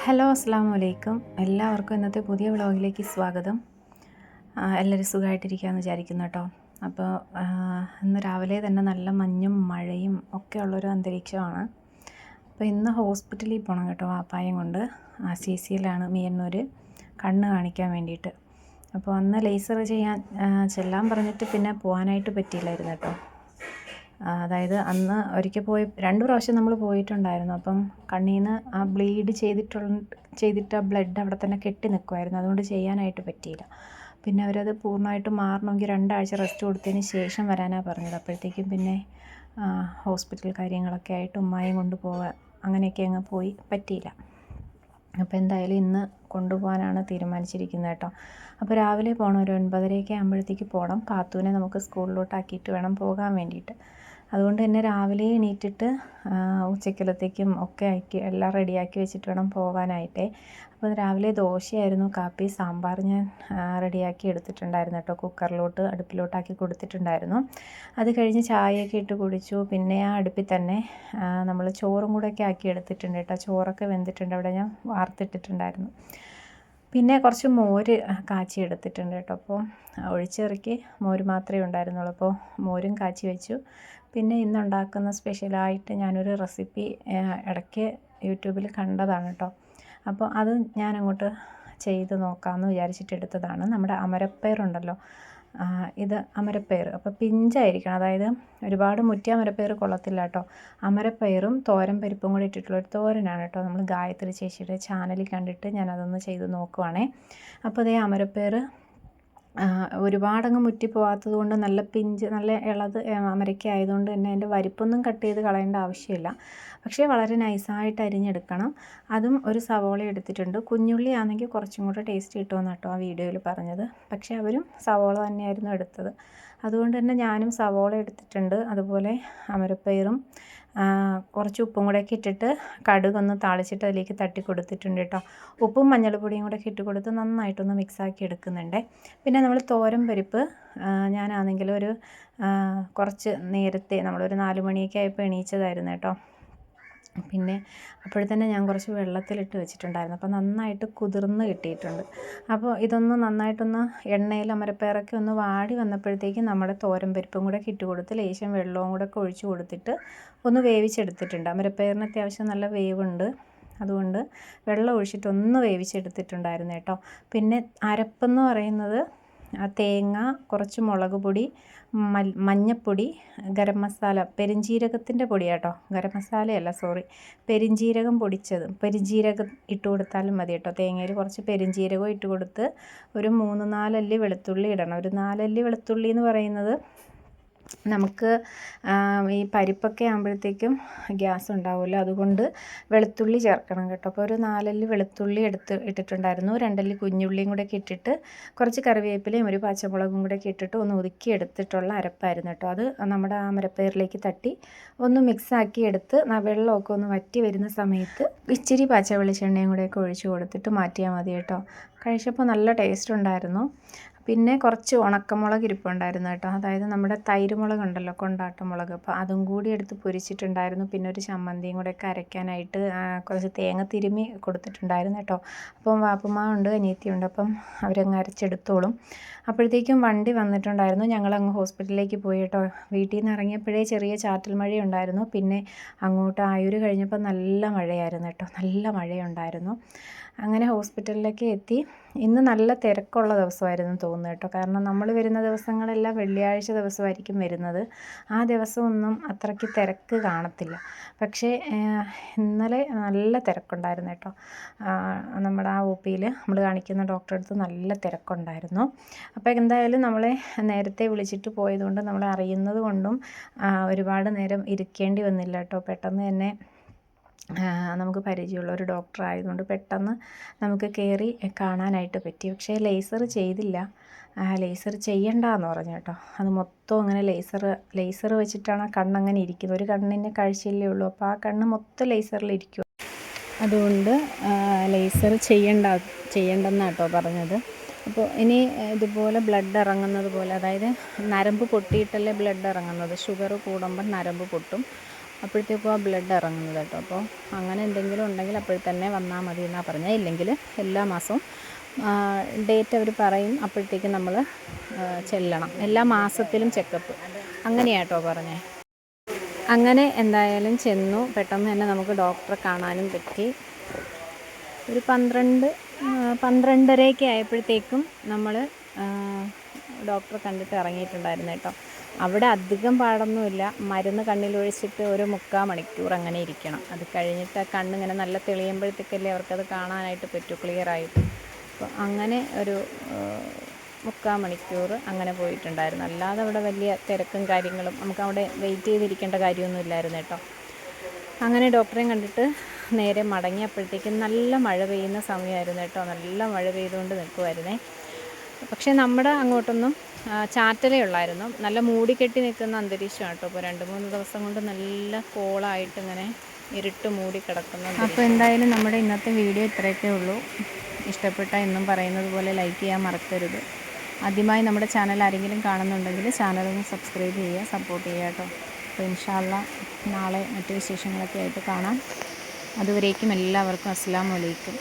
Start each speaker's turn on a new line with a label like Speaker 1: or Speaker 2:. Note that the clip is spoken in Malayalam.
Speaker 1: ഹലോ അസ്സാം വലൈക്കും എല്ലാവർക്കും ഇന്നത്തെ പുതിയ വ്ളോഗിലേക്ക് സ്വാഗതം. എല്ലാവരും സുഖമായിട്ടിരിക്കുകയെന്ന് വിചാരിക്കുന്നു കേട്ടോ. അപ്പോൾ ഇന്ന് രാവിലെ തന്നെ നല്ല മഞ്ഞും മഴയും ഒക്കെ ഉള്ളൊരു അന്തരീക്ഷമാണ്. അപ്പോൾ ഇന്ന് ഹോസ്പിറ്റലിൽ പോകണം കേട്ടോ വാപ്പായം കൊണ്ട്. സി സിയിലാണ് മിയന്നൂർ. കണ്ണ് കാണിക്കാൻ വേണ്ടിയിട്ട്. അപ്പോൾ അന്ന് ലേസർ ചെയ്യാൻ ചെല്ലാൻ പറഞ്ഞിട്ട് പിന്നെ പോകാനായിട്ട് പറ്റിയില്ലായിരുന്നു കേട്ടോ. അതായത് അന്ന് ഒരിക്കൽ പോയി രണ്ട് പ്രാവശ്യം നമ്മൾ പോയിട്ടുണ്ടായിരുന്നു. അപ്പം കണ്ണിൽ നിന്ന് ആ ബ്ലീഡ് ചെയ്തിട്ടുള്ള ചെയ്തിട്ട് ആ ബ്ലഡ് അവിടെ തന്നെ കെട്ടി നിൽക്കുമായിരുന്നു അതുകൊണ്ട് ചെയ്യാനായിട്ട് പറ്റിയില്ല. പിന്നെ അവരത് പൂർണമായിട്ട് മാറണമെങ്കിൽ രണ്ടാഴ്ച റെസ്റ്റ് കൊടുത്തതിന് ശേഷം വരാനാണ് പറഞ്ഞത്. അപ്പോഴത്തേക്കും പിന്നെ ഹോസ്പിറ്റൽ കാര്യങ്ങളൊക്കെ ആയിട്ട് ഉമ്മായും കൊണ്ട് പോകാൻ അങ്ങനെയൊക്കെ അങ്ങ് പോയി. പറ്റിയില്ല. അപ്പോൾ എന്തായാലും ഇന്ന് കൊണ്ടുപോകാനാണ് തീരുമാനിച്ചിരിക്കുന്നത് കേട്ടോ. അപ്പോൾ രാവിലെ പോകണം ഒരു ഒൻപതരയൊക്കെ ആകുമ്പോഴത്തേക്ക് പോകണം കാത്തൂനെ നമുക്ക് സ്കൂളിലോട്ടാക്കിയിട്ട് വേണം പോകാൻ വേണ്ടിയിട്ട്. അതുകൊണ്ട് തന്നെ രാവിലെ എണീറ്റിട്ട് ഉച്ചക്കലത്തേക്കും ഒക്കെ ആക്കി എല്ലാം റെഡിയാക്കി വെച്ചിട്ട് വേണം പോകാനായിട്ടേ അപ്പോൾ രാവിലെ ദോശയായിരുന്നു കാപ്പി സാമ്പാർ ഞാൻ റെഡിയാക്കി എടുത്തിട്ടുണ്ടായിരുന്നു കേട്ടോ. കുക്കറിലോട്ട് അടുപ്പിലോട്ടാക്കി കൊടുത്തിട്ടുണ്ടായിരുന്നു. അത് കഴിഞ്ഞ് ചായയൊക്കെ ഇട്ട് കുടിച്ചു. പിന്നെ ആ അടുപ്പിൽ തന്നെ നമ്മൾ ചോറും കൂടെയൊക്കെ ആക്കി എടുത്തിട്ടുണ്ട് കേട്ടോ. ചോറൊക്കെ വെന്തിട്ടുണ്ട്. അവിടെ ഞാൻ വാർത്തിട്ടിട്ടുണ്ടായിരുന്നു. പിന്നെ കുറച്ച് മോര് കാച്ചി എടുത്തിട്ടുണ്ട് കേട്ടോ. അപ്പോൾ ഒഴിച്ചിറക്കി മോര് മാത്രമേ ഉണ്ടായിരുന്നുള്ളൂ. അപ്പോൾ മോരും കാച്ചി വെച്ചു. പിന്നെ ഇന്നുണ്ടാക്കുന്ന സ്പെഷ്യലായിട്ട് ഞാനൊരു റെസിപ്പി ഇടയ്ക്ക് യൂട്യൂബിൽ കണ്ടതാണ് കേട്ടോ. അപ്പോൾ അത് ഞാനങ്ങോട്ട് ചെയ്ത് നോക്കാമെന്ന് വിചാരിച്ചിട്ട് എടുത്തതാണ്. നമ്മുടെ അമരപ്പയറുണ്ടല്ലോ ഇത് അമരപ്പയർ. അപ്പോൾ പിഞ്ചായിരിക്കണം. അതായത് ഒരുപാട് മുറ്റിയ അമരപ്പയർ കൊള്ളത്തില്ല കേട്ടോ. അമരപ്പയറും തോരൻ പരിപ്പും കൂടി ഇട്ടിട്ടുള്ള ഒരു തോരനാണ് കേട്ടോ നമ്മൾ ഗായത്രി ചേച്ചിയുടെ ചാനലിൽ കണ്ടിട്ട് ഞാനതൊന്ന് ചെയ്ത് നോക്കുവാണേ. അപ്പോൾ അതേ അമരപ്പയർ ഒരുപാടങ്ങ് മുറ്റി പോകാത്തത് കൊണ്ട് നല്ല പിഞ്ച് നല്ല ഇളത് അമരയ്ക്ക ആയതുകൊണ്ട് തന്നെ അതിന്റെ വരിപ്പൊന്നും കട്ട് ചെയ്ത് കളയേണ്ട ആവശ്യമില്ല. പക്ഷേ വളരെ നൈസായിട്ട് അരിഞ്ഞെടുക്കണം. അതും ഒരു സവോള എടുത്തിട്ടുണ്ട്. കുഞ്ഞുള്ളി ആണെങ്കിൽ കുറച്ചും കൂടെ ടേസ്റ്റ് കിട്ടുമെന്ന് കേട്ടോ ആ വീഡിയോയിൽ പറഞ്ഞത്. പക്ഷേ അവരും സവോള തന്നെയായിരുന്നു എടുത്തത്. അതുകൊണ്ട് തന്നെ ഞാനും സവോള എടുത്തിട്ടുണ്ട്. അതുപോലെ അമരപ്പയറും കുറച്ച് ഉപ്പും കൂടെ ഒക്കെ ഇട്ടിട്ട് കടുകൊന്ന് താളിച്ചിട്ട് അതിലേക്ക് തട്ടി കൊടുത്തിട്ടുണ്ട് കേട്ടോ. ഉപ്പും മഞ്ഞൾപ്പൊടിയും കൂടെ ഒക്കെ ഇട്ട് കൊടുത്ത് നന്നായിട്ടൊന്ന് മിക്സാക്കി എടുക്കുന്നുണ്ട്. പിന്നെ നമ്മൾ തോരൻ പരിപ്പ് ഞാനാണെങ്കിൽ ഒരു കുറച്ച് നേരത്തെ നമ്മളൊരു നാല് മണിയൊക്കെ ആയപ്പോൾ എണീച്ചതായിരുന്നു കേട്ടോ. പിന്നെ അപ്പോഴത്തന്നെ ഞാൻ കുറച്ച് വെള്ളത്തിലിട്ട് വെച്ചിട്ടുണ്ടായിരുന്നു. അപ്പോൾ നന്നായിട്ട് കുതിർന്ന് കിട്ടിയിട്ടുണ്ട്. അപ്പോൾ ഇതൊന്ന് നന്നായിട്ടൊന്ന് എണ്ണയിൽ അമരപ്പയറൊക്കെ ഒന്ന് വാടി വന്നപ്പോഴത്തേക്കും നമ്മുടെ തോരൻ പരിപ്പും കൂടെ ഇട്ട് കൊടുത്ത് ലേശം വെള്ളവും കൂടെ ഒക്കെ ഒഴിച്ച് കൊടുത്തിട്ട് ഒന്ന് വേവിച്ചെടുത്തിട്ടുണ്ട്. അമരപ്പയറിന് അത്യാവശ്യം നല്ല വേവുണ്ട്. അതുകൊണ്ട് വെള്ളം ഒഴിച്ചിട്ടൊന്ന് വേവിച്ചെടുത്തിട്ടുണ്ടായിരുന്നു കേട്ടോ. പിന്നെ അരപ്പെന്ന് പറയുന്നത് ആ തേങ്ങ കുറച്ച് മുളക് പൊടി മൽ മഞ്ഞപ്പൊടി ഗരം മസാല പെരിഞ്ജീരകത്തിന്റെ പൊടിയാട്ടോ ഗരം മസാലയല്ല സോറി. പെരിഞ്ജീരകം പൊടിച്ചത്. പെരിഞ്ജീരകം ഇട്ട് കൊടുത്താലും മതി കേട്ടോ തേങ്ങയിൽ കുറച്ച് പെരിഞ്ജീരകം ഇട്ട് കൊടുത്ത് ഒരു മൂന്ന് നാലല്ലി വെളുത്തുള്ളി ഇടണം. ഒരു നാലല്ലി വെളുത്തുള്ളി എന്ന് പറയുന്നത് നമുക്ക് ഈ പരിപ്പൊക്കെ ആകുമ്പോഴത്തേക്കും ഗ്യാസ് ഉണ്ടാവുമല്ലോ. അതുകൊണ്ട് വെളുത്തുള്ളി ചേർക്കണം കേട്ടോ. അപ്പോൾ ഒരു നാലല്ലി വെളുത്തുള്ളി എടുത്ത് ഇട്ടിട്ടുണ്ടായിരുന്നു. രണ്ടല്ലി കുഞ്ഞുള്ളിയും കൂടെ ഇട്ടിട്ട് കുറച്ച് കറിവേപ്പിലയും ഒരു പച്ചമുളകും കൂടെ ഇട്ടിട്ട് ഒന്ന് ഒതുക്കി എടുത്തിട്ടുള്ള അരപ്പായിരുന്നു കേട്ടോ. അത് നമ്മുടെ ആ മരപ്പയറിലേക്ക് തട്ടി ഒന്ന് മിക്സാക്കി എടുത്ത് വെള്ളമൊക്കെ ഒന്ന് വറ്റി വരുന്ന സമയത്ത് ഇച്ചിരി പച്ച വെളിച്ചെണ്ണയും കൂടെയൊക്കെ ഒഴിച്ച് കൊടുത്തിട്ട് മാറ്റിയാൽ മതി കേട്ടോ. കഴിച്ചപ്പോൾ നല്ല ടേസ്റ്റ് ഉണ്ടായിരുന്നു. പിന്നെ കുറച്ച് ഉണക്കമുളക് ഇരിപ്പുണ്ടായിരുന്നു കേട്ടോ. അതായത് നമ്മുടെ തൈര് മുളക് ഉണ്ടല്ലോ കൊണ്ടാട്ട മുളക് അപ്പോൾ അതും കൂടി എടുത്ത് പൊരിച്ചിട്ടുണ്ടായിരുന്നു. പിന്നെ ഒരു ചമ്മന്തിയും കൂടെ ഒക്കെ അരയ്ക്കാനായിട്ട് കുറച്ച് തേങ്ങ തിരുമ്മി കൊടുത്തിട്ടുണ്ടായിരുന്നു കേട്ടോ. അപ്പം വാപ്പുമ്മ ഉണ്ട് അനിയത്തിയുണ്ട്. അപ്പം അവരങ്ങ് അരച്ചെടുത്തോളും. അപ്പോഴത്തേക്കും വണ്ടി വന്നിട്ടുണ്ടായിരുന്നു. ഞങ്ങൾ ഞങ്ങളങ്ങ് ഹോസ്പിറ്റലിലേക്ക് പോയി കേട്ടോ. വീട്ടിൽ നിന്ന് ഇറങ്ങിയപ്പോഴേ ചെറിയ ചാറ്റൽ മഴയുണ്ടായിരുന്നു. പിന്നെ അങ്ങോട്ട് ആയൂർ കഴിഞ്ഞപ്പോൾ നല്ല മഴയായിരുന്നു കേട്ടോ. നല്ല മഴയുണ്ടായിരുന്നു. അങ്ങനെ ഹോസ്പിറ്റലിലേക്ക് എത്തി. ഇന്ന് നല്ല തിരക്കുള്ള ദിവസമായിരുന്നു തോന്നുന്നു കേട്ടോ. കാരണം നമ്മൾ വരുന്ന ദിവസങ്ങളെല്ലാം വെള്ളിയാഴ്ച ദിവസമായിരിക്കും വരുന്നത്. ആ ദിവസമൊന്നും അത്രയ്ക്ക് തിരക്ക് കാണത്തില്ല. പക്ഷേ ഇന്നലെ നല്ല തിരക്കുണ്ടായിരുന്നു കേട്ടോ. നമ്മുടെ ആ ഒ പിയിൽ നമ്മൾ കാണിക്കുന്ന ഡോക്ടറെ അടുത്ത് നല്ല തിരക്കുണ്ടായിരുന്നു. അപ്പോൾ എന്തായാലും നമ്മളെ നേരത്തെ വിളിച്ചിട്ട് പോയതുകൊണ്ട് നമ്മളെ അറിയുന്നത് കൊണ്ടും ഒരുപാട് നേരം ഇരിക്കേണ്ടി വന്നില്ല കേട്ടോ. പെട്ടെന്ന് തന്നെ നമുക്ക് പരിചയമുള്ള ഒരു ഡോക്ടർ ആയതുകൊണ്ട് പെട്ടെന്ന് നമുക്ക് കയറി കാണാനായിട്ട് പറ്റി. പക്ഷേ ലേസർ ചെയ്തില്ല. ലേസർ ചെയ്യണ്ട എന്ന് പറഞ്ഞു കേട്ടോ. അത് മൊത്തം അങ്ങനെ ലേസർ ലേസർ വെച്ചിട്ടാണ് കണ്ണങ്ങനെ ഇരിക്കുന്നത്. ഒരു കണ്ണിന്റെ കാഴ്ചയില്ലേ ഉള്ളൂ. അപ്പോൾ ആ കണ്ണ് മൊത്തം ലേസറിൽ ഇരിക്കും അതുകൊണ്ട് ലേസർ ചെയ്യണ്ട ചെയ്യണ്ടെന്നാണ് കേട്ടോ പറഞ്ഞത്. അപ്പോൾ ഇനി ഇതുപോലെ ബ്ലഡ് ഇറങ്ങുന്നത് പോലെ അതായത് നരമ്പ് പൊട്ടിയിട്ടല്ലേ ബ്ലഡ് ഇറങ്ങുന്നത്? ഷുഗർ കൂടുമ്പോൾ നരമ്പ് പൊട്ടും. അപ്പോഴത്തേക്കും ആ ബ്ലഡ് ഇറങ്ങുന്നത് കേട്ടോ. അപ്പോൾ അങ്ങനെ എന്തെങ്കിലും ഉണ്ടെങ്കിൽ അപ്പോൾ തന്നെ വന്നാൽ മതി എന്നാണ് പറഞ്ഞത് ഇല്ലെങ്കിൽ എല്ലാ മാസവും ഡേറ്റ് അവർ പറയും അപ്പോഴത്തേക്കും നമ്മൾ ചെല്ലണം. എല്ലാ മാസത്തിലും ചെക്കപ്പ് അങ്ങനെയാട്ടോ പറഞ്ഞേ. അങ്ങനെ എന്തായാലും ചെന്നു. പെട്ടെന്ന് തന്നെ നമുക്ക് ഡോക്ടറെ കാണാനും പറ്റി. ഒരു പന്ത്രണ്ട് പന്ത്രണ്ടരയൊക്കെ ആയപ്പോഴത്തേക്കും നമ്മൾ ഡോക്ടറെ കണ്ടിട്ട് ഇറങ്ങിയിട്ടുണ്ടായിരുന്നു കേട്ടോ. അവിടെ അധികം പാടൊന്നുമില്ല. മരുന്ന് കണ്ണിലൊഴിച്ചിട്ട് ഒരു മുക്കാൽ മണിക്കൂർ അങ്ങനെ ഇരിക്കണം. അത് കഴിഞ്ഞിട്ട് ആ കണ്ണിങ്ങനെ നല്ല തെളിയുമ്പോഴത്തേക്കല്ലേ അവർക്കത് കാണാനായിട്ട് പറ്റൂ ക്ലിയറായിട്ട് അപ്പോൾ അങ്ങനെ ഒരു മുക്കാൽ മണിക്കൂർ അങ്ങനെ പോയിട്ടുണ്ടായിരുന്നു. അല്ലാതെ അവിടെ വലിയ തിരക്കും കാര്യങ്ങളും നമുക്ക് അവിടെ വെയിറ്റ് ചെയ്തിരിക്കേണ്ട കാര്യമൊന്നും ഇല്ലായിരുന്നു കേട്ടോ. അങ്ങനെ ഡോക്ടറെയും കണ്ടിട്ട് നേരെ മടങ്ങിയപ്പോഴത്തേക്കും നല്ല മഴ പെയ്യുന്ന സമയമായിരുന്നു കേട്ടോ. നല്ല മഴ പെയ്തുകൊണ്ട് നിൽക്കുമായിരുന്നേ പക്ഷേ നമ്മുടെ അങ്ങോട്ടൊന്നും ചാറ്റലേ ഉള്ളായിരുന്നു. നല്ല മൂടിക്കെട്ടി നിൽക്കുന്ന അന്തരീക്ഷമാണ് കേട്ടോ ഇപ്പോൾ രണ്ട് മൂന്ന് ദിവസം കൊണ്ട് നല്ല കോളായിട്ട് ഇങ്ങനെ ഇരുട്ട് മൂടി കിടക്കുന്നു അപ്പോൾ എന്തായാലും നമ്മുടെ ഇന്നത്തെ വീഡിയോ ഇത്രയൊക്കെ ഉള്ളൂ. ഇഷ്ടപ്പെട്ട എന്നും പറയുന്നത് പോലെ ലൈക്ക് ചെയ്യാൻ മറക്കരുത്. ആദ്യമായി നമ്മുടെ ചാനൽ ആരെങ്കിലും കാണുന്നുണ്ടെങ്കിൽ ചാനൽ ഒന്ന് സബ്സ്ക്രൈബ് ചെയ്യുക സപ്പോർട്ട് ചെയ്യുക കേട്ടോ അപ്പോൾ ഇൻഷാല്ല നാളെ മറ്റു വിശേഷങ്ങളൊക്കെ ആയിട്ട് കാണാം. അതുവരേക്കും എല്ലാവർക്കും അസ്സാം വലൈക്കും